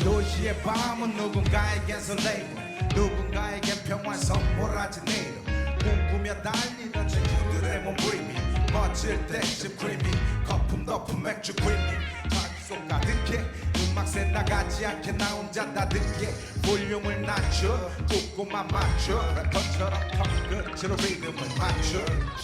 5시의 밤은 누군가에겐 설레이고 누군가에겐 평화 선물하지 내일 꿈꾸며 달리는 친구들의 몸부림이 멋질 때쯤 크리미 거품 덮은 맥주 크리미 자기 속 가득해 음악새 나가지 않게 나 혼자 다듣게 볼륨을 낮춰. 꾹꾹만 맞춰. 래퍼처럼 턱끝으로 리듬을 맞춰.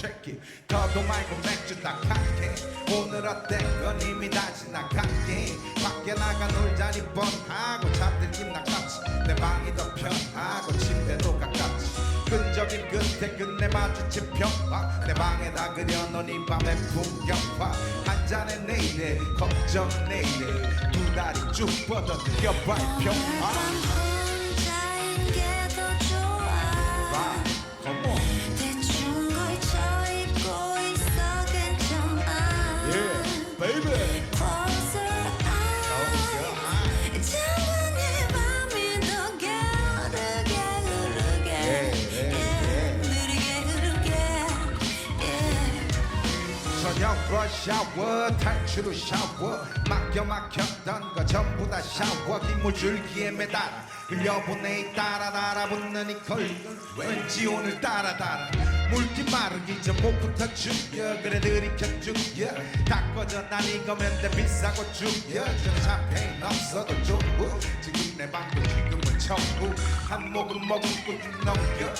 It. 더도 말고 맥주 딱 한개 오늘 어때? 건 이미 다 지나갔게. 밖에 나가 놀자니 뻔하고 차들 김나같이 내 방이 더 편하고 침대도 가깝지. 끈적인 끝에 끝내 마주친 평화. 내 방에다 그려놓은 이 밤의 풍경화. 한 잔의 내일에 걱정 내일에 두 다리 쭉 뻗어 느껴봐 이 평화 혼자인 게더 좋아 Right, 러시아워 탈출 후 샤워. 막혀 막혔던 거 전부 다 샤워. 기 물줄기에 매달아 흘려보내. 이 따라 달아붙는 이 걸കൾ 왠지 오늘 따라 달아 물기 마르기 전 목부터 죽여. 그래 들이켜 죽여. 다 꺼져. 난 이거면 돼 비싸고 죽여. 저 샴페인 없어도 좋고. 지금 내 방도 지금은 천국 한 모금 먹은 꾸준 넘겨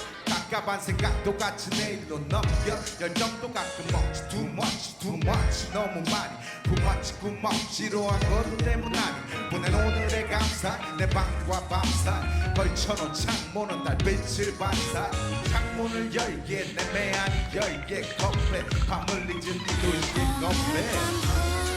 깝깝한 생각도 같이 내일로 넘겨. 열정도 가끔 먹지 too much too much. 너무 많이 부마치 구멍 지루한 거로 때문 아니. 보낸 오늘의 감사 내 밤과 밤사. 걸쳐놓은 창문은 달빛을 반사. 창문을 열게 내 메아리 열게. 컵에 밤을 잊은 이 도시 건배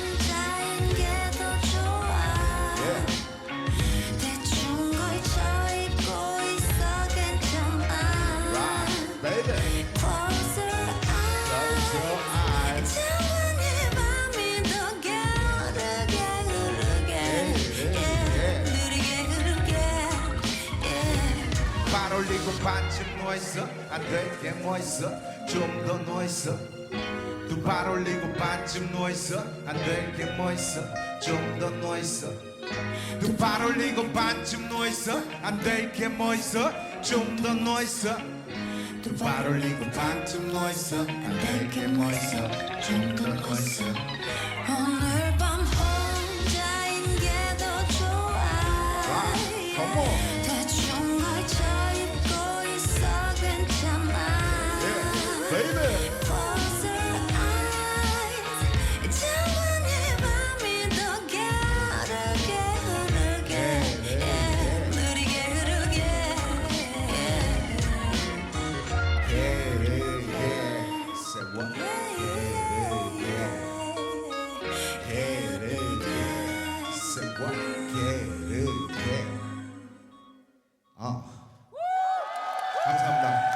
올리고 반쯤 누워있어? 안될게뭐 있어? 좀 더 누워있어? 두 발 올리고 반쯤 누워있어? 안될게뭐 있어? 좀 더 누워있어? 두 발 올리고 반쯤 누워있어? 안될게뭐 있어? 좀 더 누워있어 두발 올리고 반쯤 누워있어. 안될게뭐 있어. 좀더 누워있어 오늘 밤 혼자인 게 더 좋아 Come on আর ছাপলাম